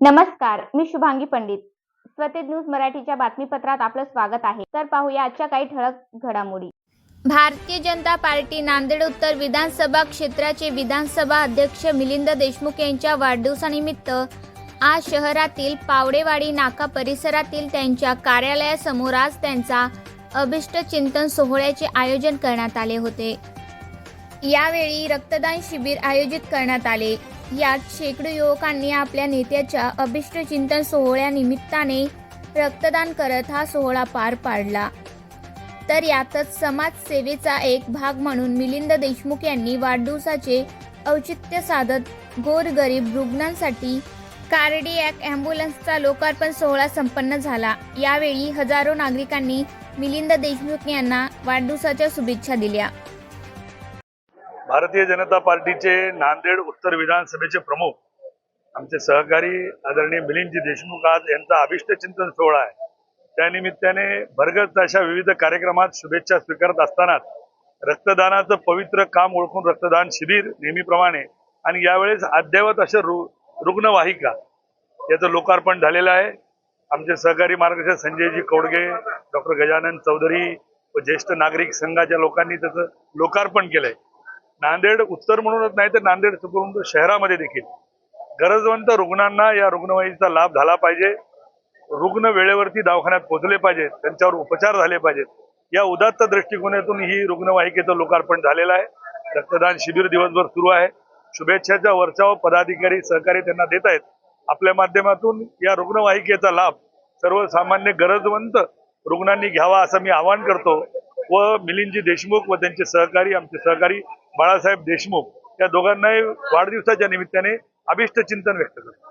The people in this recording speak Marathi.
नमस्कार मी शुभांगी पंडित. स्वतेज न्यूज मराठीच्या बातमीपत्रात आपलं स्वागत आहे. तर पाहूया आजच्या काही ठळक घडामोडी. भारतीय जनता पार्टी नांदेड उत्तर विधानसभा क्षेत्राचे विधानसभा अध्यक्ष मिलिंद देशमुख यांच्या वाढदिवसानिमित्त आज शहरातील पावडेवाडी नाका परिसरातील त्यांच्या कार्यालयासमोर आज त्यांचा अभिष्ट चिंतन सोहळ्याचे आयोजन करण्यात आले होते. यावेळी रक्तदान शिबिर आयोजित करण्यात आले. यात शेकडो युवकांनी आपल्या नेत्याच्या अभिष्ट चिंतन सोहळ्यानिमित्ताने रक्तदान करत हा सोहळा पार पाडला. तर यातच समाजसेवेचा एक भाग म्हणून मिलिंद देशमुख यांनी वाढदिवसाचे औचित्य साधत गोरगरीब रुग्णांसाठी कार्डियॅक ॲम्ब्युलन्सचा लोकार्पण सोहळा संपन्न झाला. यावेळी हजारो नागरिकांनी मिलिंद देशमुख यांना वाढदिवसाच्या शुभेच्छा दिल्या. भारतीय जनता पार्टीचे नांदेड उत्तर विधानसभेचे प्रमुख आमचे सहकारी आदरणीय मिलिंदजी देशमुख आज यांचा अभिष्ट चिंतन सोहळा आहे. त्यानिमित्ताने भरगत अशा विविध कार्यक्रमात शुभेच्छा स्वीकारत असतानाच रक्तदानाचं पवित्र काम ओळखून रक्तदान शिबिर नेहमीप्रमाणे आणि यावेळेस अद्ययावत अशा रु रुग्णवाहिका याचं लोकार्पण झालेलं आहे. आमचे सहकारी मार्गदर्शक संजयजी कौडगे डॉक्टर गजानन चौधरी व ज्येष्ठ नागरिक संघाच्या लोकांनी त्याचं लोकार्पण केलंय. नांदेड उत्तर म्हणूनच नाही तर नांदेड उपरून शहरामध्ये देखील. गरजवंत रुग्णांना या रुग्णवाहिकेचा लाभ झाला पाहिजे. रुग्ण वेळेवरती दवाखान्यात पोहोचले पाहिजेत त्यांच्यावर उपचार झाले पाहिजेत. या उदात्त दृष्टिकोनातून ही रुग्णवाहिकेचं लोकार्पण झालेलं आहे. रक्तदान शिबिर दिवसभर सुरू आहे. शुभेच्छाच्या वर्षाव पदाधिकारी सहकारी त्यांना देत आहेत. आपल्या माध्यमातून या रुग्णवाहिकेचा लाभ सर्वसामान्य गरजवंत रुग्णांनी घ्यावा असं मी आवाहन करतो व मिलिंदजी देशमुख व त्यांचे सहकारी आमचे सहकारी बाळासाहेब देशमुख या दोघांनाही वाढदिवसाच्या निमित्ताने अभिष्ट चिंतन व्यक्त करतो.